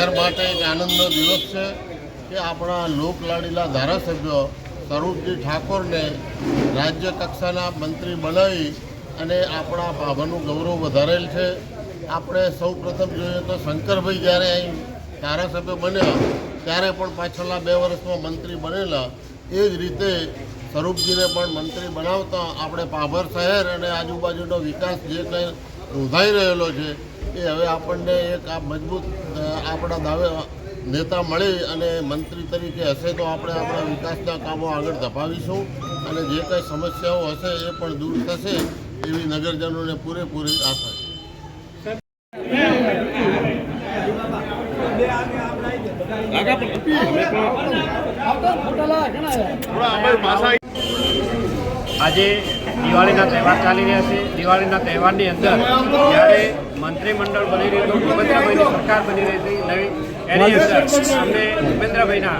શહેર માટે એક આનંદનો દિવસ છે કે આપણા લોકલાડીલા ધારાસભ્ય સ્વરૂપજી ઠાકોરને રાજ્ય કક્ષાના મંત્રી બનાવી અને આપણા ભાભાનું ગૌરવ વધારેલ છે. આપણે સૌ પ્રથમ જોઈએ તો શંકરભાઈ જ્યારે અહીં ધારાસભ્ય બન્યા, ત્યારે પણ પાછળના બે વર્ષમાં મંત્રી બનેલા. એ જ રીતે સ્વરૂપજીને પણ મંત્રી બનાવતા આપણે પાભર શહેર અને આજુબાજુનો વિકાસ જે કંઈ નોંધાઈ રહેલો છે એ હવે આપણને એક આ મજબૂત આપણા દાવે નેતા મળે અને મંત્રી તરીકે હશે તો આપણે આપણા વિકાસના કામો આગળ ધપાવીશું અને જે કંઈ સમસ્યાઓ હશે એ પણ દૂર થશે એવી નગરજનોને પૂરેપૂરી આશા છે. આજે દિવાળીના તહેવાર ચાલી રહ્યા છે. દિવાળીના તહેવારની અંદર જ્યારે મંત્રીમંડળ બની રહ્યું હતું, ભૂપેન્દ્રભાઈની સરકાર બની રહી હતી, નવી એની અંદર અમને ભૂપેન્દ્રભાઈના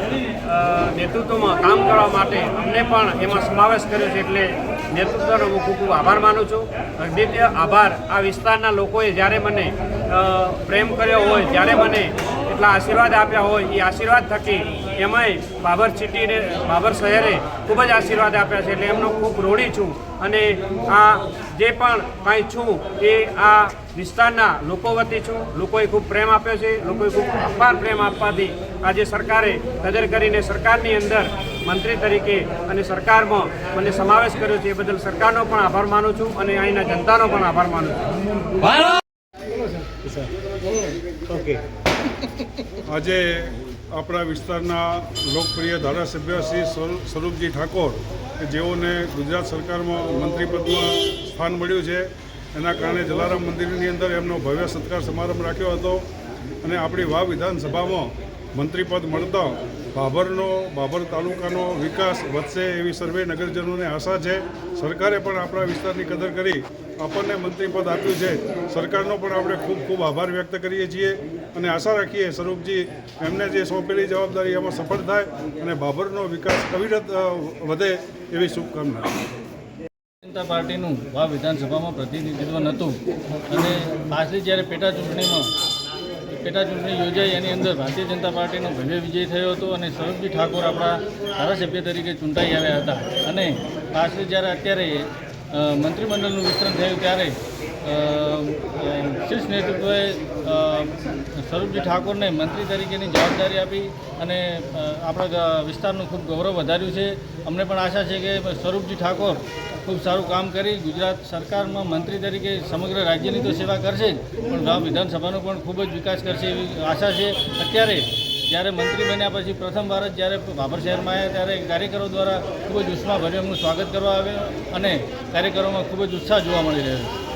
નેતૃત્વમાં કામ કરવા માટે અમને પણ એમાં સમાવેશ કર્યો છે એટલે નેતૃત્વનો હું ખૂબ ખૂબ આભાર માનું છું. અદ્વિતીય આભાર આ વિસ્તારના લોકોએ જ્યારે મને પ્રેમ કર્યો હોય, જ્યારે મને એટલા આશીર્વાદ આપ્યા હોય એ આશીર્વાદ થકી એમાંય બાબર સિટીને બાબર શહેરે ખૂબ જ આશીર્વાદ આપ્યા છે. એટલે એમનો ખૂબ ઋણી છું અને આ જે પણ કાંઈ છું એ આ વિસ્તારના લોકો વતી છું. લોકોએ ખૂબ પ્રેમ આપ્યો છે. લોકોએ ખૂબ અપાર પ્રેમ આપવાથી આજે સરકારે કદર કરીને સરકારની અંદર મંત્રી તરીકે અને સરકારમાં મને સમાવેશ કર્યો છે. એ બદલ સરકારનો પણ આભાર માનું છું અને અહીંના જનતાનો પણ આભાર માનું છું. આજે આપણા વિસ્તારના લોકપ્રિય ધારાસભ્ય શ્રી સ્વરૂ- સ્વરૂપજી ઠાકોર, કે જેઓને ગુજરાત સરકારમાં મંત્રીપદમાં સ્થાન મળ્યું છે. એના કારણે જલારામ મંદિરની અંદર એમનો ભવ્ય સત્કાર સમારંભ રાખ્યો હતો. અને આપણી વાવ વિધાનસભામાં મંત્રીપદ મળતા ભાભરનો ભાભર તાલુકાનો વિકાસ વધશે એવી સર્વે નગરજનોને આશા છે. સરકારે પણ આપણા વિસ્તારની કદર કરી આપણને મંત્રીપદ આપ્યું છે. સરકારનો પણ આપણે ખૂબ ખૂબ આભાર વ્યક્ત કરીએ છીએ અને આશા રાખીએ સ્વરૂપજી, એમને જે સોંપેલી જવાબદારી એમાં સફળ થાય અને ભાભરનો વિકાસ અવિરત વધે એવી શુભકામના. જનતા પાર્ટીનું આ વિધાનસભામાં પ્રતિનિધિત્વ નહોતું અને પાછલી જ્યારે પેટા ચૂંટણીમાં, પેટા ચૂંટણી યોજાઈ એની અંદર ભારતીય જનતા પાર્ટીનો ભવ્ય વિજય થયો હતો અને સ્વરૂપજી ઠાકોર આપણા ધારાસભ્ય તરીકે ચૂંટાઈ આવ્યા હતા. અને પાછલી જ્યારે અત્યારે મંત્રીમંડળનું વિસ્તરણ થયું ત્યારે શીર્ષ નેતૃત્વએ સ્વરૂપજી ઠાકોરને મંત્રી તરીકેની જવાબદારી આપી અને આપણા વિસ્તારનું ખૂબ ગૌરવ વધાર્યું છે. અમને પણ આશા છે કે સ્વરૂપજી ઠાકોર ખૂબ સારું કામ કરી ગુજરાત સરકારમાં મંત્રી તરીકે સમગ્ર રાજ્યની તો સેવા કરશે પણ ગામ વિધાનસભાનો પણ ખૂબ જ વિકાસ કરશે એવી આશા છે. અત્યારે જ્યારે મંત્રી બન્યા પછી પ્રથમ વાર જ જ્યારે ભાભર શહેરમાં આવ્યા ત્યારે કાર્યકરો દ્વારા ખૂબ જ ઉત્સાહભર્યું સ્વાગત કરવા આવ્યું અને કાર્યકરોમાં ખૂબ જ ઉત્સાહ જોવા મળી રહ્યો છે.